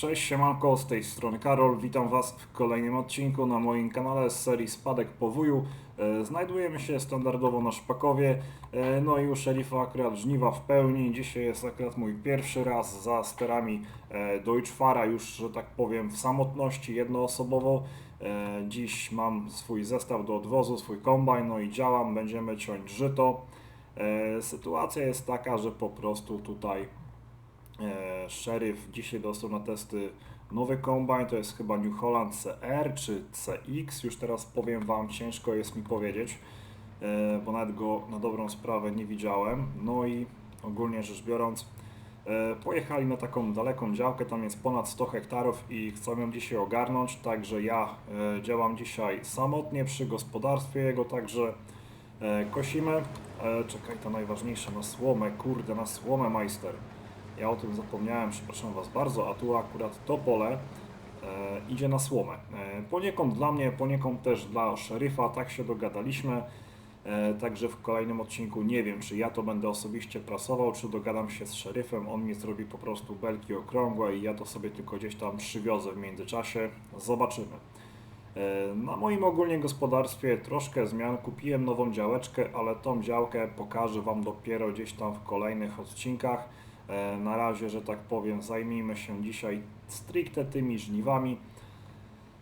Cześć, siemanko, z tej strony Karol. Witam Was w kolejnym odcinku na moim kanale z serii Spadek po wuju. E, Znajdujemy się standardowo na Szpakowie, e, no i u szerifa akurat żniwa w pełni. Dzisiaj jest akurat mój pierwszy raz za sterami e, Deutschfara, już, że tak powiem, w samotności jednoosobowo. Dziś mam swój zestaw do odwozu, swój kombajn, no i działam, będziemy ciąć żyto. Sytuacja jest taka, że po prostu tutaj Sheriff dzisiaj dostał na testy nowy kombajn, to jest chyba New Holland CR czy CX, już teraz powiem Wam, ciężko jest mi powiedzieć, e, bo nawet go na dobrą sprawę nie widziałem. No i ogólnie rzecz biorąc, e, pojechali na taką daleką działkę, tam jest ponad 100 hektarów i chcą ją dzisiaj ogarnąć, także ja e, działam dzisiaj samotnie przy gospodarstwie jego, także e, kosimy. E, czekaj, to najważniejsze, na słomę, kurde, na słomę majster. Ja o tym zapomniałem, przepraszam Was bardzo, a tu akurat to pole e, idzie na słomę. E, poniekąd dla mnie, poniekąd też dla szeryfa, tak się dogadaliśmy. E, także w kolejnym odcinku nie wiem, czy ja to będę osobiście prasował, czy dogadam się z szeryfem. On mi zrobi po prostu belki okrągłe i ja to sobie tylko gdzieś tam przywiozę w międzyczasie. Zobaczymy. Na moim ogólnie gospodarstwie troszkę zmian. Kupiłem nową działeczkę, ale tą działkę pokażę Wam dopiero gdzieś tam w kolejnych odcinkach. E, Na razie, że tak powiem, zajmijmy się dzisiaj stricte tymi żniwami,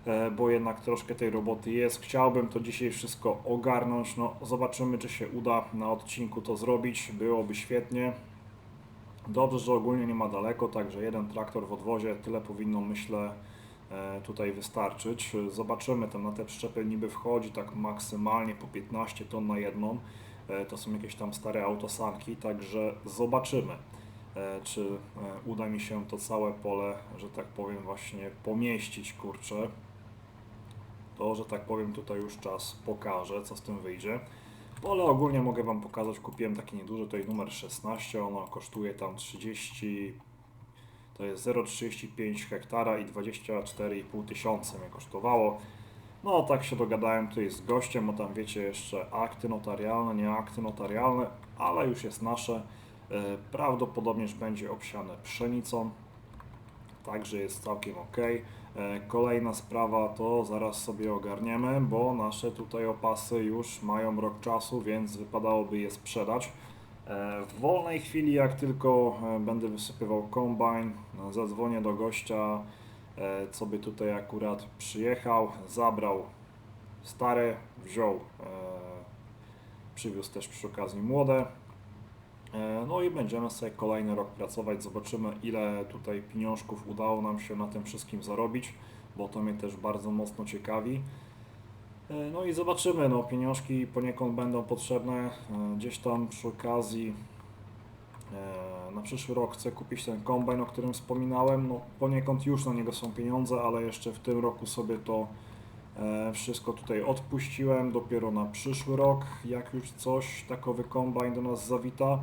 e, bo jednak troszkę tej roboty jest. Chciałbym to dzisiaj wszystko ogarnąć. No, zobaczymy, czy się uda na odcinku to zrobić. Byłoby świetnie. Dobrze, że ogólnie nie ma daleko, także jeden traktor w odwozie, tyle powinno myślę e, tutaj wystarczyć. Zobaczymy, tam na te przyczepy niby wchodzi tak maksymalnie po 15 ton na jedną. To są jakieś tam stare autosanki, także zobaczymy, czy e, uda mi się to całe pole, że tak powiem, właśnie pomieścić, kurczę. To, że tak powiem, tutaj już czas pokaże, co z tym wyjdzie. Pole ogólnie mogę Wam pokazać, kupiłem takie nieduże, jest numer 16, ono kosztuje tam 30, to jest 0,35 hektara i 24,5 tysiąca mnie kosztowało. No tak się dogadałem tutaj z gościem, bo tam wiecie jeszcze akty notarialne, nie akty notarialne, ale już jest nasze. E, Prawdopodobnież będzie obsiane pszenicą, także jest całkiem ok. E, Kolejna sprawa to zaraz sobie ogarniemy, bo nasze tutaj opasy już mają rok czasu, więc wypadałoby je sprzedać. E, W wolnej chwili, jak tylko będę wysypywał kombajn, e, zadzwonię do gościa, co by tutaj akurat przyjechał, zabrał stare, wziął, przywiózł też przy okazji młode. E, No i będziemy sobie kolejny rok pracować, zobaczymy ile tutaj pieniążków udało nam się na tym wszystkim zarobić, bo to mnie też bardzo mocno ciekawi. E, No i zobaczymy, no pieniążki poniekąd będą potrzebne, e, gdzieś tam przy okazji na przyszły rok chcę kupić ten kombajn, o którym wspominałem, no poniekąd już na niego są pieniądze, ale jeszcze w tym roku sobie to wszystko tutaj odpuściłem, dopiero na przyszły rok, jak już coś, takowy kombajn do nas zawita.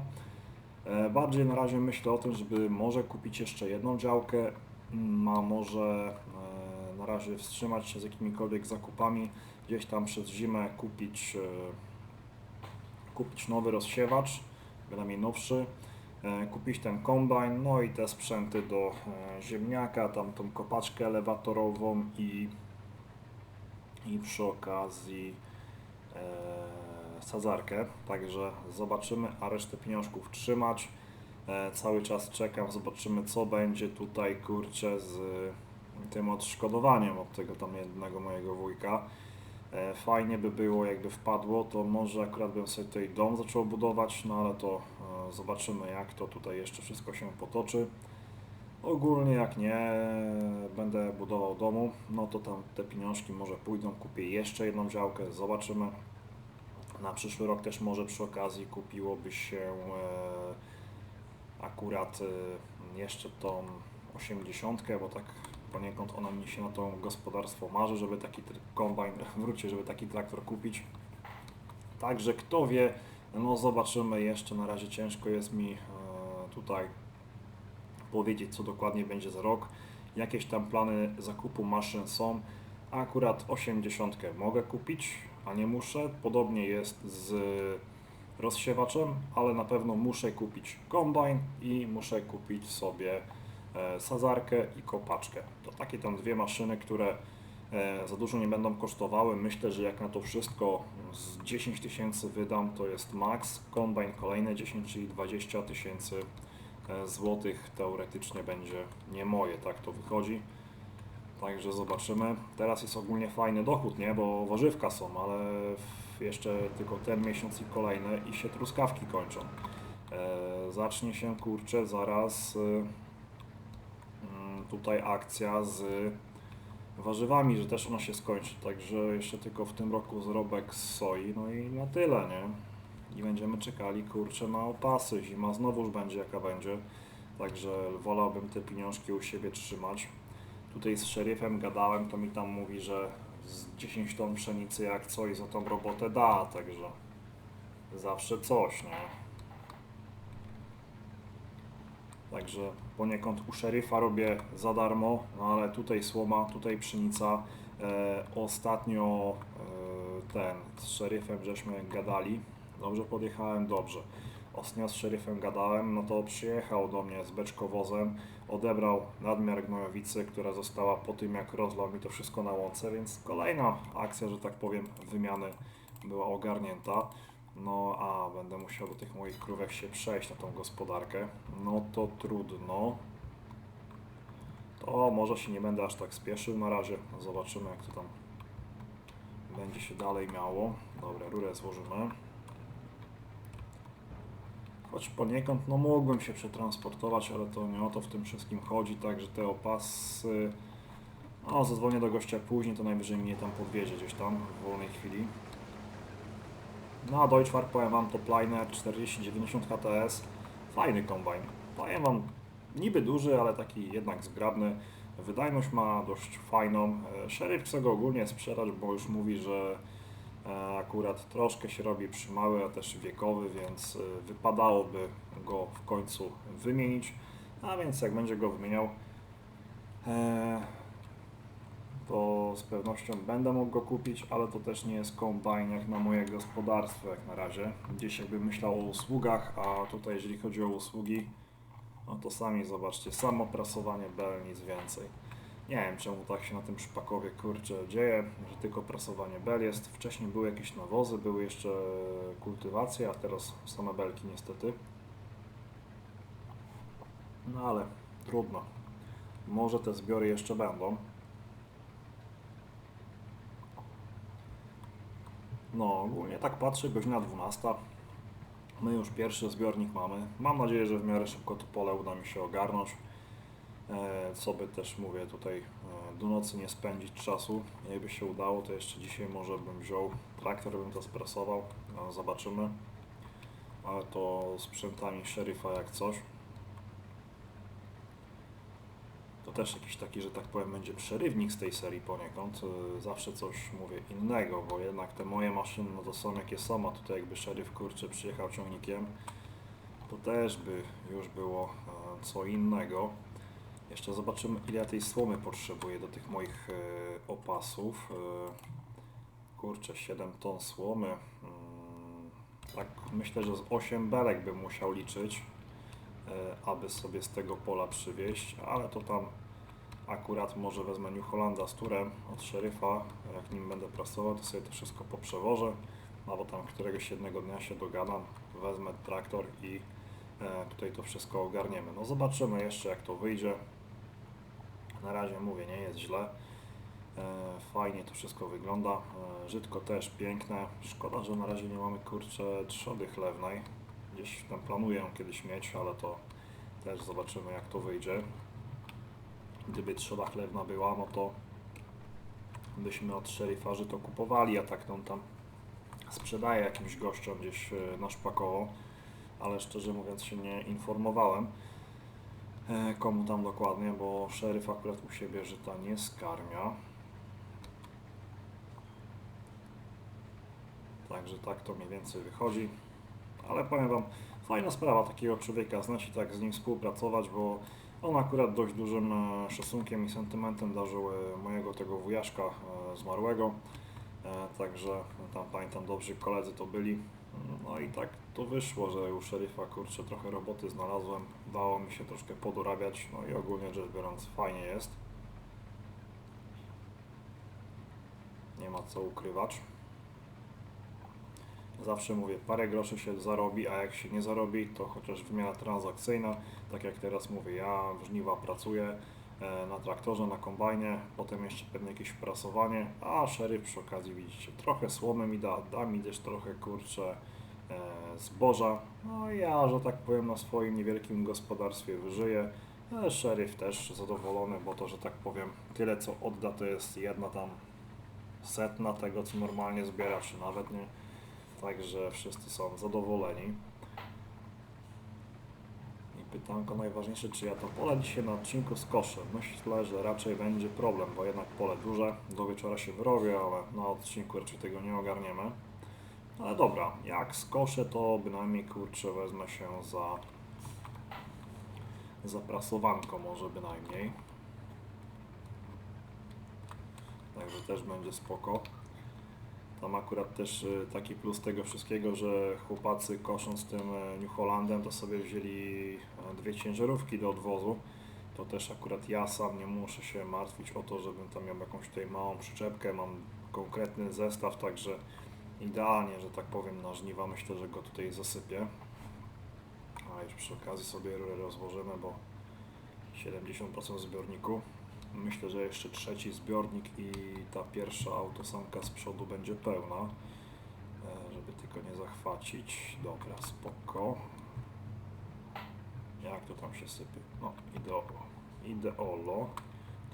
E, Bardziej na razie myślę o tym, żeby może kupić jeszcze jedną działkę, mm, a może e, na razie wstrzymać się z jakimikolwiek zakupami, gdzieś tam przez zimę kupić, e, kupić nowy rozsiewacz, bynajmniej nowszy, e, kupić ten kombajn, no i te sprzęty do e, ziemniaka, tam tą kopaczkę elewatorową i, i przy okazji e, także zobaczymy, a resztę pieniążków trzymać. E, cały czas czekam, zobaczymy co będzie tutaj, kurczę, z tym odszkodowaniem od tego tam jednego mojego wujka. E, fajnie by było, jakby wpadło, to może akurat bym sobie tutaj dom zaczął budować, no ale to e, zobaczymy jak to tutaj jeszcze wszystko się potoczy. Ogólnie jak nie będę budował domu, no to tam te pieniążki może pójdą, kupię jeszcze jedną działkę, zobaczymy. Na przyszły rok też może przy okazji kupiłoby się e, akurat e, jeszcze tą 80, bo tak poniekąd ona mi się na to gospodarstwo marzy, żeby taki kombajn wrócić, żeby taki traktor kupić. Także kto wie, no zobaczymy jeszcze, na razie ciężko jest mi e, tutaj powiedzieć co dokładnie będzie za rok. Jakieś tam plany zakupu maszyn są. Akurat 80 mogę kupić, a nie muszę. Podobnie jest z rozsiewaczem, ale na pewno muszę kupić kombajn i muszę kupić sobie e, sadzarkę i kopaczkę. To takie tam dwie maszyny, które e, za dużo nie będą kosztowały. Myślę, że jak na to wszystko z 10 tysięcy wydam, to jest max. Kombajn kolejne 10, czyli 20 tysięcy złotych teoretycznie będzie nie moje, tak to wychodzi. Także zobaczymy. Teraz jest ogólnie fajny dochód, nie? Bo warzywka są, ale jeszcze tylko ten miesiąc i kolejny i się truskawki kończą. E, zacznie się kurczę zaraz e, mm, tutaj akcja z warzywami, że też ona się skończy. Także jeszcze tylko w tym roku zrobek z soi, no i na tyle, nie? I będziemy czekali kurczę na opasy. Zima znowuż będzie jaka będzie. Także wolałbym te pieniążki u siebie trzymać. Tutaj z szeryfem gadałem, to mi tam mówi, że z 10 ton pszenicy jak coś za tą robotę da, także zawsze coś, nie? Także poniekąd u szeryfa robię za darmo, no ale tutaj słoma, tutaj pszenica. E, ostatnio e, ten z szeryfem żeśmy gadali. Dobrze podjechałem, dobrze. Ostatnio z szeryfem gadałem, no to przyjechał do mnie z beczkowozem, odebrał nadmiar gnojowicy, która została po tym jak rozlał mi to wszystko na łące, więc kolejna akcja, że tak powiem, wymiany była ogarnięta. No a będę musiał do tych moich krówek się przejść na tą gospodarkę. No to trudno. To może się nie będę aż tak spieszył na razie. Zobaczymy jak to tam będzie się dalej miało. Dobra, rurę złożymy. Choć poniekąd no mógłbym się przetransportować, ale to nie o to w tym wszystkim chodzi, także te opasy... No, zadzwonię do gościa później, to najwyżej mnie tam podwiezie gdzieś tam w wolnej chwili. No a Deutschmark powiem Wam to Pliner 4090 HTS. Fajny kombajn. Powiem Wam niby duży, ale taki jednak zgrabny. Wydajność ma dość fajną. E, Szeryf chce go ogólnie sprzedać, bo już mówi, że akurat troszkę się robi przymały, a też wiekowy, więc e, wypadałoby go w końcu wymienić. A więc jak będzie go wymieniał, e, to z pewnością będę mógł go kupić, ale to też nie jest kombajn jak na moje gospodarstwo jak na razie. Gdzieś jakbym myślał o usługach, a tutaj jeżeli chodzi o usługi, no to sami zobaczcie, samo prasowanie bel, nic więcej. Nie wiem czemu tak się na tym szpakowie kurczę dzieje, że tylko prasowanie bel jest. Wcześniej były jakieś nawozy, były jeszcze kultywacje, a teraz same belki niestety. No ale trudno. Może te zbiory jeszcze będą. No, ogólnie tak patrzę, godzina 12. My już pierwszy zbiornik mamy. Mam nadzieję, że w miarę szybko to pole uda mi się ogarnąć. E, co by też mówię tutaj e, do nocy nie spędzić czasu. Jakby się udało, to jeszcze dzisiaj może bym wziął traktor, bym to sprasował. Zobaczymy. Ale to sprzętami szeryfa jak coś. To też jakiś taki, że tak powiem, będzie przerywnik z tej serii poniekąd. Y, Zawsze coś mówię innego, bo jednak te moje maszyny no to są jakie są, a tutaj jakby szeryf kurczę przyjechał ciągnikiem, to też by już było e, co innego. Jeszcze zobaczymy ile ja tej słomy potrzebuję do tych moich e, opasów. E, Kurczę, 7 ton słomy. Mm, Tak myślę, że z 8 belek bym musiał liczyć e, aby sobie z tego pola przywieźć, ale to tam akurat może wezmę New Hollanda z turem od szeryfa, jak nim będę prasował, to sobie to wszystko poprzewożę, no bo tam któregoś jednego dnia się dogadam, wezmę traktor i tutaj to wszystko ogarniemy. No zobaczymy jeszcze jak to wyjdzie. Na razie mówię, nie jest źle. E, Fajnie to wszystko wygląda. E, Żytko też piękne. Szkoda, że na razie nie mamy kurczę trzody chlewnej. Gdzieś tam planuję kiedyś mieć, ale to też zobaczymy jak to wyjdzie. Gdyby trzoda chlewna była, no to byśmy od szeryfa to kupowali, a tak on tam sprzedaje jakimś gościom gdzieś e, na szpakowo, ale szczerze mówiąc się nie informowałem komu tam dokładnie, bo szeryf akurat u siebie żyta nie skarmia. Także tak to mniej więcej wychodzi. Ale powiem Wam, fajna sprawa takiego człowieka znać i tak z nim współpracować, bo on akurat dość dużym e, szacunkiem i sentymentem darzył e, mojego tego wujaszka e, zmarłego. Także tam pamiętam, dobrzy koledzy to byli. No i tak to wyszło, że u szeryfa kurczę trochę roboty znalazłem, dało mi się troszkę podorabiać, no i ogólnie rzecz biorąc fajnie jest. Nie ma co ukrywać. Zawsze mówię, parę groszy się zarobi, a jak się nie zarobi, to chociaż wymiana transakcyjna, tak jak teraz mówię, ja w żniwa pracuję na traktorze, na kombajnie, potem jeszcze pewnie jakieś prasowanie, a szeryf przy okazji widzicie, trochę słomy mi da, da mi też trochę kurczę e, zboża, no ja, że tak powiem, na swoim niewielkim gospodarstwie wyżyję, ale szeryf też zadowolony, bo to, że tak powiem, tyle co odda to jest jedna tam setna tego, co normalnie zbiera, czy nawet nie. Także wszyscy są zadowoleni. Pytanko najważniejsze, czy ja to pole dzisiaj na odcinku skoszę? Myślę, że raczej będzie problem, bo jednak pole duże, do wieczora się wyrobię, ale na odcinku raczej tego nie ogarniemy. Ale dobra, jak skoszę, to bynajmniej kurczę wezmę się za zaprasowanko może bynajmniej. Także też będzie spoko. Tam akurat też y, taki plus tego wszystkiego, że chłopacy kosząc tym e, New Hollandem to sobie wzięli e, dwie ciężarówki do odwozu. To też akurat ja sam nie muszę się martwić o to, żebym tam miał jakąś tutaj małą przyczepkę. Mam konkretny zestaw, także idealnie, że tak powiem, na żniwa myślę, że go tutaj zasypię. A już przy okazji sobie rury rozłożymy, bo 70% zbiorniku. Myślę, że jeszcze trzeci zbiornik i ta pierwsza autosanka z przodu będzie pełna, e, żeby tylko nie zachwacić. Dobra, spoko. Jak to tam się sypie? No, ideo, ideolo.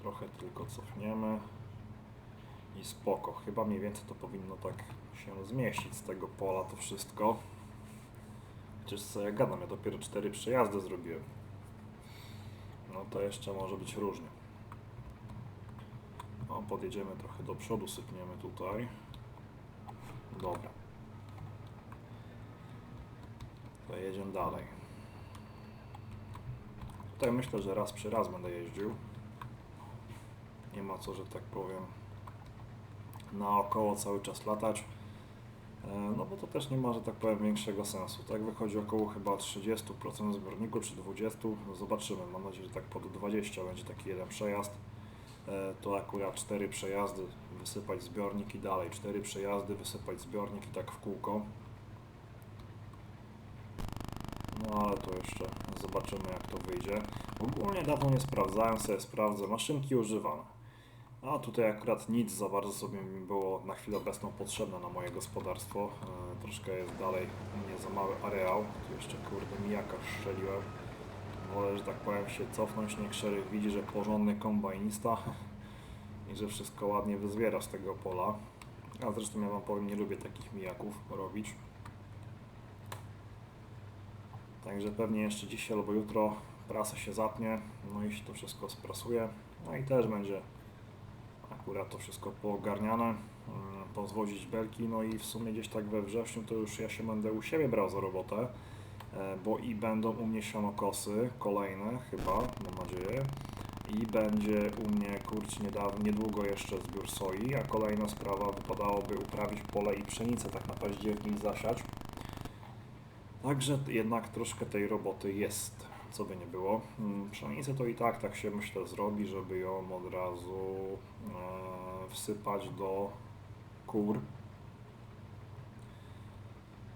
Trochę tylko cofniemy. I spoko. Chyba mniej więcej to powinno tak się zmieścić z tego pola to wszystko. Chociaż co ja gadam, ja dopiero cztery przejazdy zrobiłem. No to jeszcze może być różnie. No, podjedziemy trochę do przodu, sypniemy tutaj. Dobra. To jedziemy dalej. Tutaj myślę, że raz przy raz będę jeździł. Nie ma co, że tak powiem, naokoło cały czas latać. E, No bo to też nie ma, że tak powiem, większego sensu. Tak wychodzi około chyba 30% zbiorniku, czy 20%. Zobaczymy. Mam nadzieję, że tak pod 20 będzie taki jeden przejazd. E, To akurat 4 przejazdy, wysypać zbiornik i dalej. 4 przejazdy, wysypać zbiornik i tak w kółko. No ale to jeszcze zobaczymy jak to wyjdzie. Ogólnie dawno nie sprawdzałem, sobie sprawdzę maszynki używane. A tutaj akurat nic za bardzo sobie mi było na chwilę obecną potrzebne na moje gospodarstwo. E, troszkę jest dalej u mnie za mały areał. Tu jeszcze kurde mijaka strzeliłem. Wolę, że tak powiem się cofnąć, niech szeryf widzi, że porządny kombajnista i że wszystko ładnie wyzbiera z tego pola. A zresztą ja wam powiem, nie lubię takich mijaków robić. Także pewnie jeszcze dzisiaj albo jutro prasa się zatnie, no i się to wszystko sprasuje. No i też będzie akurat to wszystko poogarniane, mm, pozwozić belki, no i w sumie gdzieś tak we wrześniu to już ja się będę u siebie brał za robotę, bo i będą u mnie sianokosy kolejne chyba, mam nadzieję, i będzie u mnie kurcz niedawno, niedługo jeszcze zbiór soi, a kolejna sprawa wypadałoby uprawić pole i pszenicę tak na październik zasiać. Także jednak troszkę tej roboty jest, co by nie było. Mm, Pszenicę to i tak tak się myślę zrobi, żeby ją od razu e, wsypać do kur.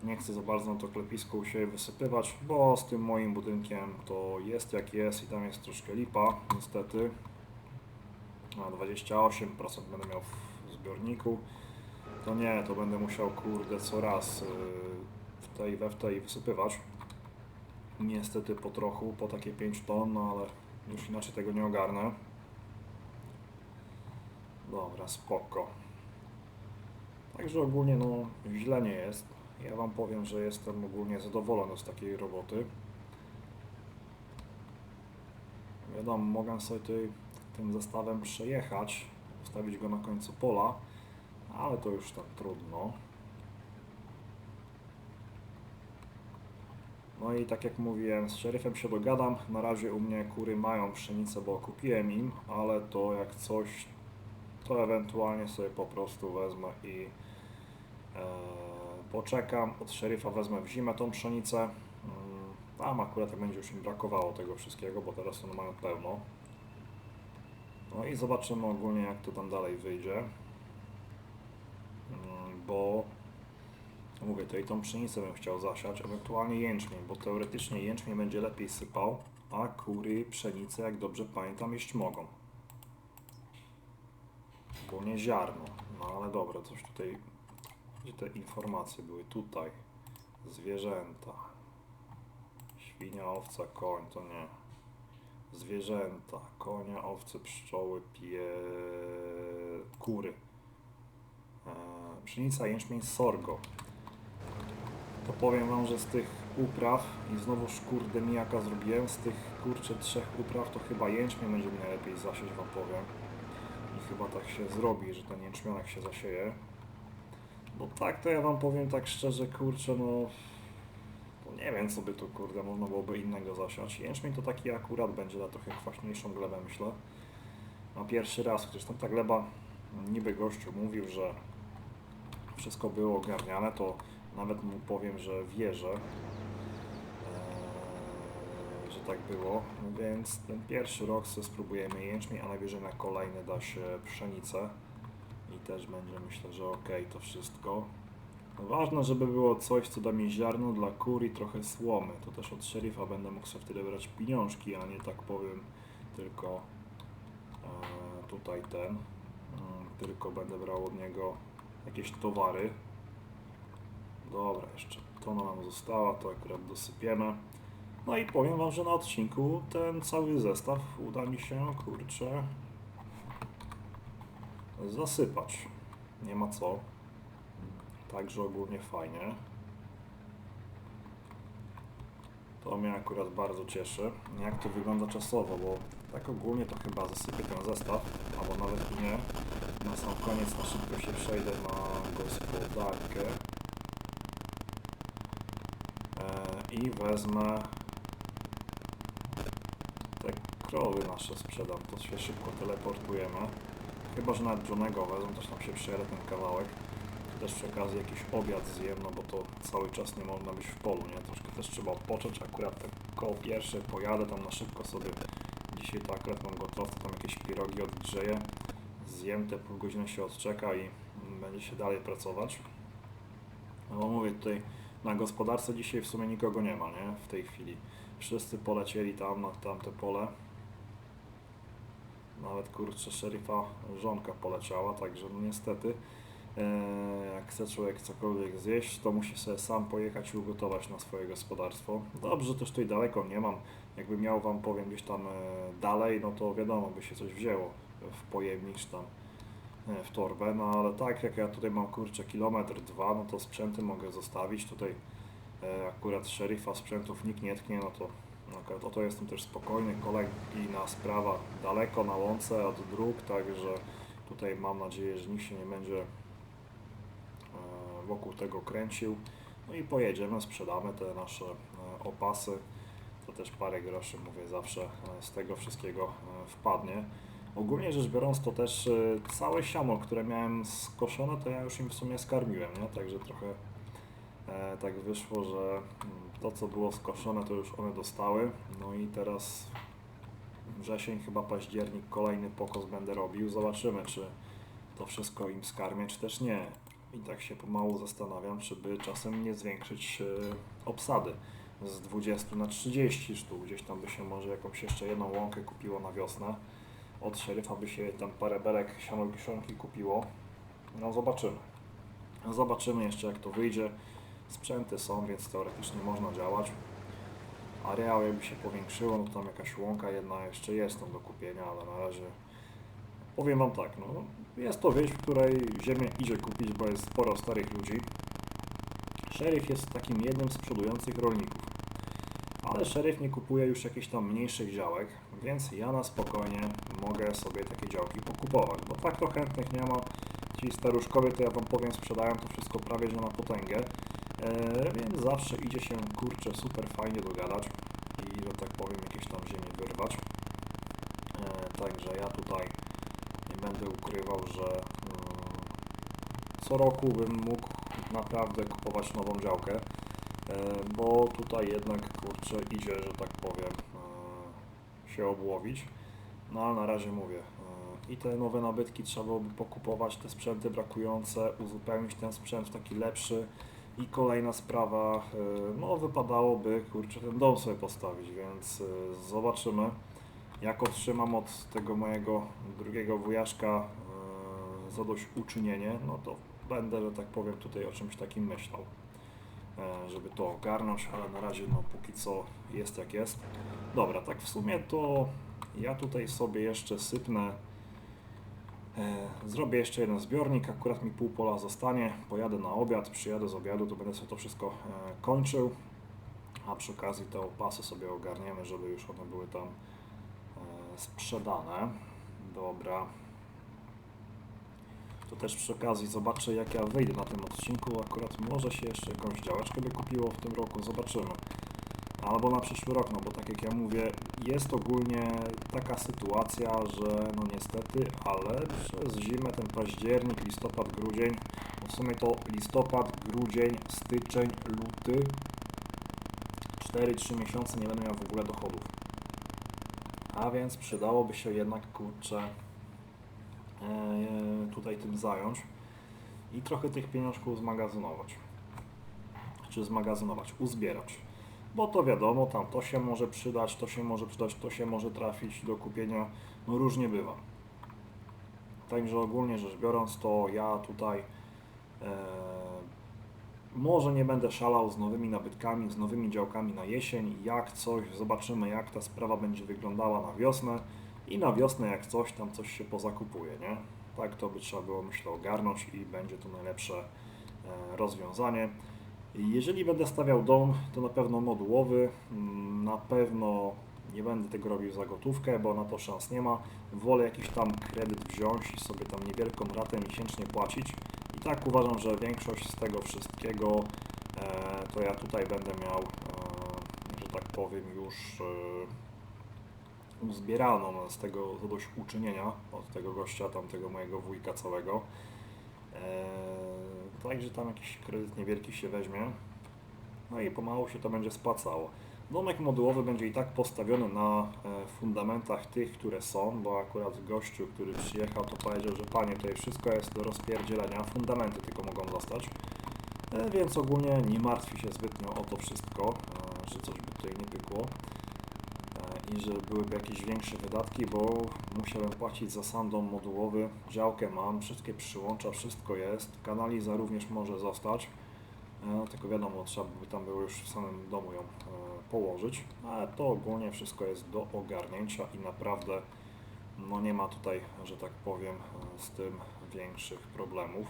Nie chcę za bardzo na to klepisko siebie wysypywać, bo z tym moim budynkiem to jest jak jest i tam jest troszkę lipa, niestety. Na 28% będę miał w zbiorniku. To nie, to będę musiał kurde co raz y, w tej we w tej wysypywać. Niestety po trochu, po takie 5 ton, no ale już inaczej tego nie ogarnę. Dobra, spoko. Także ogólnie no źle nie jest. Ja wam powiem, że jestem ogólnie zadowolony z takiej roboty. Wiadomo, mogę sobie tutaj tym zestawem przejechać, ustawić go na końcu pola, ale to już tam trudno. No i tak jak mówiłem, z szeryfem się dogadam. Na razie u mnie kury mają pszenicę, bo kupiłem im, ale to jak coś, to ewentualnie sobie po prostu wezmę i e, poczekam, od szeryfa wezmę w zimę tą pszenicę. Mm, Tam akurat będzie już im brakowało tego wszystkiego, bo teraz one mają pełno. No i zobaczymy ogólnie jak to tam dalej wyjdzie. Mm, Bo mówię, to i tą pszenicę bym chciał zasiać, ewentualnie jęczmień, bo teoretycznie jęczmień będzie lepiej sypał, a kury pszenicę, jak dobrze pamiętam, jeść mogą. Bo nie ziarno. No ale dobra, coś tutaj. Gdzie te informacje były? Tutaj. Zwierzęta. Świnia, owca, koń, to nie. Zwierzęta. Konia, owce, pszczoły, pie... kury. Eee, pszenica, jęczmień, sorgo. To powiem wam, że z tych upraw i znowu kurde mijaka zrobiłem, z tych kurczę trzech upraw to chyba jęczmień będzie najlepiej zasieć wam powiem. I chyba tak się zrobi, że ten jęczmionek się zasieje. Bo tak to ja wam powiem tak szczerze, kurczę, no... To nie wiem co by tu kurde można byłoby innego zasiać. Jęczmień to taki akurat będzie na trochę kwaśniejszą glebę myślę. Na pierwszy raz, chociaż tam ta gleba niby gościu mówił, że wszystko było ogarniane, to nawet mu powiem, że wierzę, eee, że tak było. Więc ten pierwszy rok spróbujemy jęczmień, a najwyżej na kolejny da się pszenicę też będzie myślę, że ok to wszystko. Ważne, żeby było coś, co da mi ziarno dla kur i trochę słomy. To też od szeryfa będę mógł sobie wtedy brać pieniążki, a nie tak powiem tylko e, tutaj ten. Mm, tylko będę brał od niego jakieś towary. Dobra, jeszcze tona nam została, to akurat dosypiemy. No i powiem Wam, że na odcinku ten cały zestaw uda mi się, kurczę, zasypać. Nie ma co. Także ogólnie fajnie. To mnie akurat bardzo cieszy. Jak to wygląda czasowo, bo tak ogólnie to chyba zasypię ten zestaw, albo nawet nie. Na sam koniec na szybko się przejdę na gospodarkę. E, I wezmę te krowy nasze sprzedam, to się szybko teleportujemy. Chyba, że nawet Johnego wezmę, też tam się przejadę ten kawałek. Tu też przy okazji jakiś obiad zjem, no bo to cały czas nie można być w polu, nie? Troszkę też trzeba odpocząć, akurat te koło pierwsze pojadę tam na szybko sobie. Dzisiaj to akurat mam gotowce, tam jakieś pierogi odgrzeję. Zjem te pół godziny się odczeka i będzie się dalej pracować. No mówię, tutaj na gospodarce dzisiaj w sumie nikogo nie ma, nie? W tej chwili. Wszyscy polecieli tam, na tamte pole. Nawet kurczę, szeryfa żonka poleciała, także no niestety e, jak chce człowiek cokolwiek zjeść, to musi sobie sam pojechać i ugotować na swoje gospodarstwo. Dobrze, też tutaj daleko nie mam. Jakby miał wam powiem gdzieś tam e, dalej, no to wiadomo, by się coś wzięło w pojemnik czy tam e, w torbę, no ale tak jak ja tutaj mam kurczę kilometr, dwa, no to sprzęty mogę zostawić. Tutaj akurat szeryfa sprzętów nikt nie tknie, no to akurat o to jestem też spokojny. Kolejna sprawa daleko na łące od dróg, także tutaj mam nadzieję, że nikt się nie będzie e, wokół tego kręcił. No i pojedziemy, sprzedamy te nasze e, opasy. To też parę groszy, mówię zawsze, e, z tego wszystkiego wpadnie. Ogólnie rzecz biorąc, to też całe siano, które miałem skoszone, to ja już im w sumie skarmiłem, nie? Także trochę tak wyszło, że mm, to co było skoszone, to już one dostały. No i teraz wrzesień, chyba październik, kolejny pokos będę robił. Zobaczymy, czy to wszystko im skarmię, czy też nie. I tak się pomału zastanawiam, czy by czasem nie zwiększyć e, obsady z 20 na 30 sztuk. Gdzieś tam by się może jakąś jeszcze jedną łąkę kupiło na wiosnę. Od szeryfa by się tam parę belek sianokiszonki kupiło. No zobaczymy. Zobaczymy jeszcze jak to wyjdzie. Sprzęty są, więc teoretycznie można działać. Areał jakby się powiększyło, no tam jakaś łąka jedna jeszcze jest tam do kupienia, ale na razie powiem Wam tak, no jest to wieś, w której ziemię idzie kupić, bo jest sporo starych ludzi. Szeryf jest takim jednym z przodujących rolników. Ale szeryf nie kupuje już jakichś tam mniejszych działek, więc ja na spokojnie mogę sobie takie działki pokupować, bo tak to chętnych nie ma. Ci staruszkowie, to ja Wam powiem, sprzedają to wszystko prawie że na potęgę, więc zawsze idzie się, kurczę, super fajnie dogadać i, że tak powiem, jakieś tam ziemię wyrwać. E, także ja tutaj nie będę ukrywał, że mm, co roku bym mógł naprawdę kupować nową działkę, e, bo tutaj jednak kurczę idzie, że tak powiem, e, się obłowić. No ale na razie mówię. e, I te nowe nabytki trzeba byłoby pokupować, te sprzęty brakujące, uzupełnić ten sprzęt w taki lepszy. I kolejna sprawa, e, no wypadałoby kurczę ten dom sobie postawić, więc e, zobaczymy. Jak otrzymam od tego mojego drugiego wujaszka e, zadośćuczynienie, no to będę, że tak powiem, tutaj o czymś takim myślał, żeby to ogarnąć, ale na razie, no póki co jest jak jest. Dobra, tak w sumie to ja tutaj sobie jeszcze sypnę, zrobię jeszcze jeden zbiornik, akurat mi pół pola zostanie, pojadę na obiad, przyjadę z obiadu, to będę sobie to wszystko e, kończył, a przy okazji te opasy sobie ogarniemy, żeby już one były tam e, sprzedane. Dobra. To też przy okazji zobaczę jak ja wyjdę na tym odcinku. Akurat może się jeszcze jakąś działeczkę by kupiło w tym roku, zobaczymy. Albo na przyszły rok, no bo tak jak ja mówię, jest ogólnie taka sytuacja, że no niestety, ale przez zimę ten październik, listopad, grudzień, bo w sumie to listopad, grudzień, styczeń, luty, 4-3 miesiące nie będę miał w ogóle dochodów. A więc przydałoby się jednak, kurczę, e, tutaj tym zająć i trochę tych pieniążków zmagazynować. Czy zmagazynować, uzbierać. Bo to wiadomo, tam to się może przydać, to się może przydać, to się może trafić do kupienia. No różnie bywa. Także ogólnie rzecz biorąc, to ja tutaj e, może nie będę szalał z nowymi nabytkami, z nowymi działkami na jesień. Jak coś, zobaczymy jak ta sprawa będzie wyglądała na wiosnę. I na wiosnę jak coś, tam coś się pozakupuje, nie? Tak to by trzeba było, myślę, ogarnąć i będzie to najlepsze e, rozwiązanie. Jeżeli będę stawiał dom, to na pewno modułowy, Mm, na pewno nie będę tego robił za gotówkę, bo na to szans nie ma. Wolę jakiś tam kredyt wziąć i sobie tam niewielką ratę miesięcznie płacić. I tak uważam, że większość z tego wszystkiego e, to ja tutaj będę miał, e, że tak powiem, już e, uzbieraną z tego zadośćuczynienia od tego gościa, tamtego mojego wujka całego. Także tam jakiś kredyt niewielki się weźmie. No i pomału się to będzie spłacało. Domek modułowy będzie i tak postawiony na e, fundamentach tych, które są, bo akurat gościu, który przyjechał, to powiedział, że panie, tutaj wszystko jest do rozpierdzielenia, fundamenty tylko mogą zostać. E, Więc ogólnie nie martwi się zbytnio o to wszystko, e, że coś by tutaj nie pykło i że byłyby jakieś większe wydatki, bo musiałem płacić za sam dom modułowy, działkę mam, wszystkie przyłącza, wszystko jest, kanaliza również może zostać, e, tylko wiadomo, trzeba by tam było już w samym domu ją e, położyć, ale to ogólnie wszystko jest do ogarnięcia i naprawdę no nie ma tutaj, że tak powiem, e, z tym większych problemów.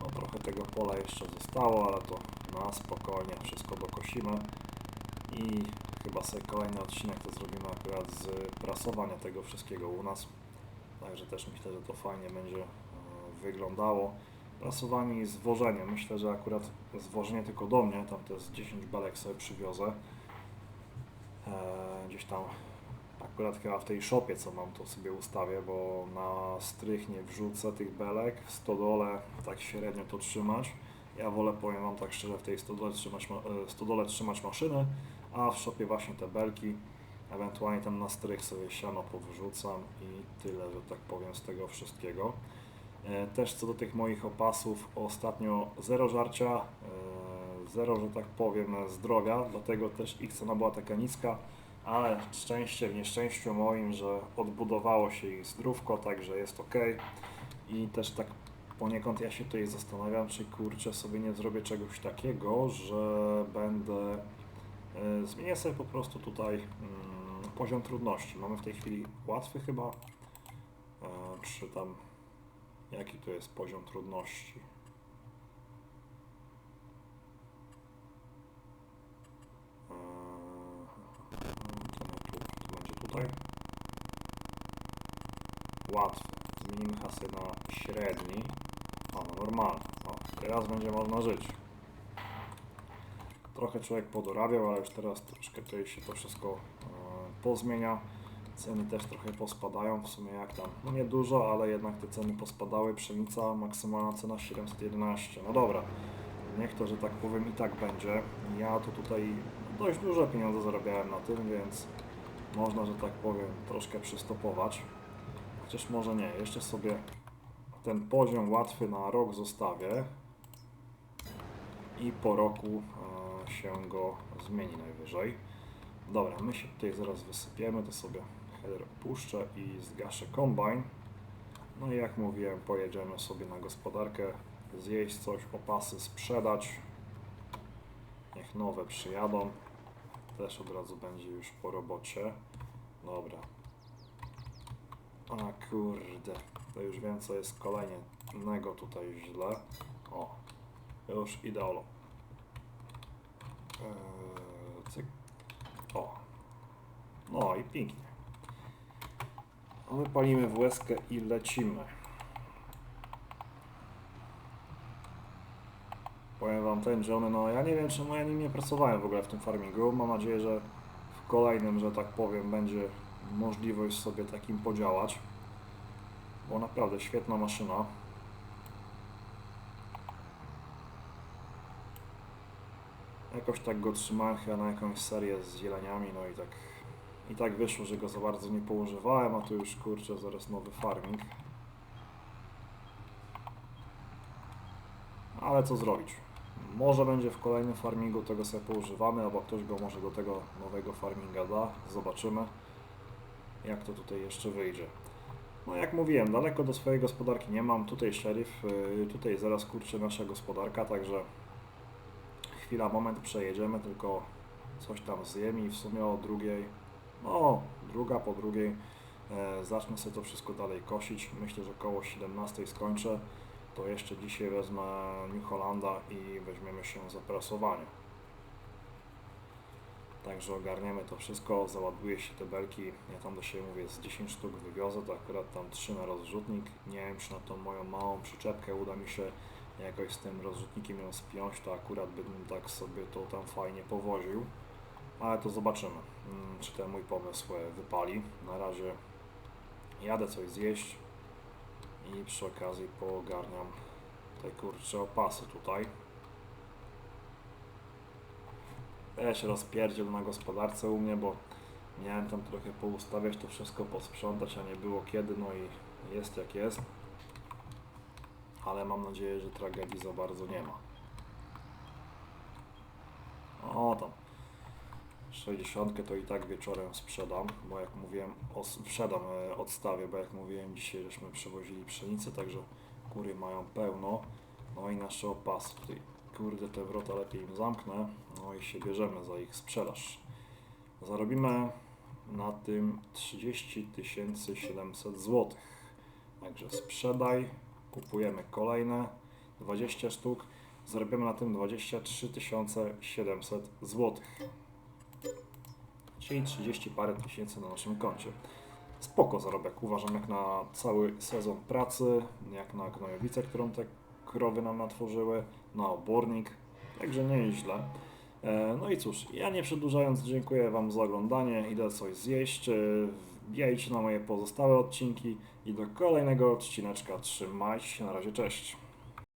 No, trochę tego pola jeszcze zostało, ale to na spokojnie wszystko dokosimy i chyba sobie kolejny odcinek to zrobimy akurat z prasowania tego wszystkiego u nas. Także też myślę, że to fajnie będzie e, wyglądało. Prasowanie i zwożenie. Myślę, że akurat zwożenie tylko do mnie, tam to jest 10 belek sobie przywiozę. E, gdzieś tam akurat chyba w tej szopie co mam to sobie ustawię, bo na strych nie wrzucę tych belek, w stodole tak średnio to trzymać. Ja wolę, powiem Wam tak szczerze, w tej stodole trzymać, ma- e, stodole trzymać maszyny, a w szopie właśnie te belki. Ewentualnie tam na strych sobie siano powrzucam i tyle, że tak powiem, z tego wszystkiego. E, Też co do tych moich opasów, ostatnio zero żarcia, e, zero, że tak powiem, zdrowia, dlatego też ich cena była taka niska, ale szczęście w nieszczęściu moim, że odbudowało się ich zdrówko, także jest ok. I też tak poniekąd ja się tutaj zastanawiam, czy kurczę sobie nie zrobię czegoś takiego, że będę zmienię sobie po prostu tutaj mm, poziom trudności. Mamy w tej chwili łatwy chyba, e, czy tam jaki to jest poziom trudności. To, to będzie tutaj. Łatwy. Zmienimy hasę na średni. O, no normalny. Teraz będzie można żyć. Trochę człowiek podorabiał, ale już teraz troszkę tutaj się to wszystko e, pozmienia. Ceny też trochę pospadają, w sumie jak tam, no nie dużo, ale jednak te ceny pospadały. Pszenica, maksymalna cena 711. No dobra, niech to, że tak powiem, i tak będzie. Ja to tutaj dość duże pieniądze zarabiałem na tym, więc można, że tak powiem, troszkę przystopować. Chociaż może nie, jeszcze sobie ten poziom łatwy na rok zostawię i po roku e, się go zmieni najwyżej. Dobra, my się tutaj zaraz wysypiemy, to sobie header puszczę i zgaszę kombine. No i jak mówiłem, pojedziemy sobie na gospodarkę, zjeść coś, opasy sprzedać. Niech nowe przyjadą. Też od razu będzie już po robocie. Dobra. A kurde, to już wiem co jest kolejnego tutaj źle. O, już ideolo. Eee, cyk. O. No i pięknie. Wypalimy w łezkę i lecimy. Powiem wam ten Johnny, no ja nie wiem czemu ja nim nie pracowałem w ogóle w tym farmingu. Mam nadzieję, że w kolejnym, że tak powiem, będzie możliwość sobie takim podziałać. Bo naprawdę świetna maszyna. Jakoś tak go trzymałem chyba na jakąś serię z zieleniami, no i tak i tak wyszło, że go za bardzo nie poużywałem, a tu już kurczę zaraz nowy farming. Ale co zrobić? Może będzie w kolejnym farmingu tego sobie poużywamy, albo ktoś go może do tego nowego farminga da. Zobaczymy, jak to tutaj jeszcze wyjdzie. No jak mówiłem, daleko do swojej gospodarki nie mam. Tutaj szerif, yy, tutaj zaraz kurczę nasza gospodarka, także chwila, moment, przejedziemy, tylko coś tam zjem i w sumie o drugiej, no druga po drugiej e, zacznę sobie to wszystko dalej kosić. Myślę, że koło 17 skończę. To jeszcze dzisiaj wezmę New Hollanda i weźmiemy się za prasowanie. Także ogarniemy to wszystko, załaduje się te belki. Ja tam do siebie mówię z 10 sztuk wywiozę, to akurat tam 3 na rozrzutnik. Nie wiem, czy na tą moją małą przyczepkę uda mi się jakoś z tym rozrzutnikiem ją spiąć, to akurat bym tak sobie to tam fajnie powoził. Ale to zobaczymy, mm, czy ten mój pomysł e, wypali. Na razie jadę coś zjeść i przy okazji poogarniam te kurcze opasy tutaj. Też rozpierdziel na gospodarce u mnie, bo miałem tam trochę poustawiać to wszystko, posprzątać, a nie było kiedy, no i jest jak jest. Ale mam nadzieję, że tragedii za bardzo nie ma. O tam. 60 to i tak wieczorem sprzedam, bo jak mówiłem, sprzedam, e, odstawię, bo jak mówiłem, dzisiaj żeśmy przewozili pszenicę, także kury mają pełno. No i nasze tutaj, kurde, te wrota lepiej im zamknę, no i się bierzemy za ich sprzedaż. Zarobimy na tym 30 700 zł. Także sprzedaj, kupujemy kolejne 20 sztuk, zarobimy na tym 23 700 zł czyli 30 parę tysięcy na naszym koncie. Spoko zarobek, uważam, jak na cały sezon pracy, jak na gnojowicę, którą te krowy nam natworzyły, na obornik, także nie jest źle. E, No i cóż, ja nie przedłużając, dziękuję Wam za oglądanie, idę coś zjeść, e, wbijajcie na moje pozostałe odcinki i do kolejnego odcineczka, trzymajcie się, na razie, cześć.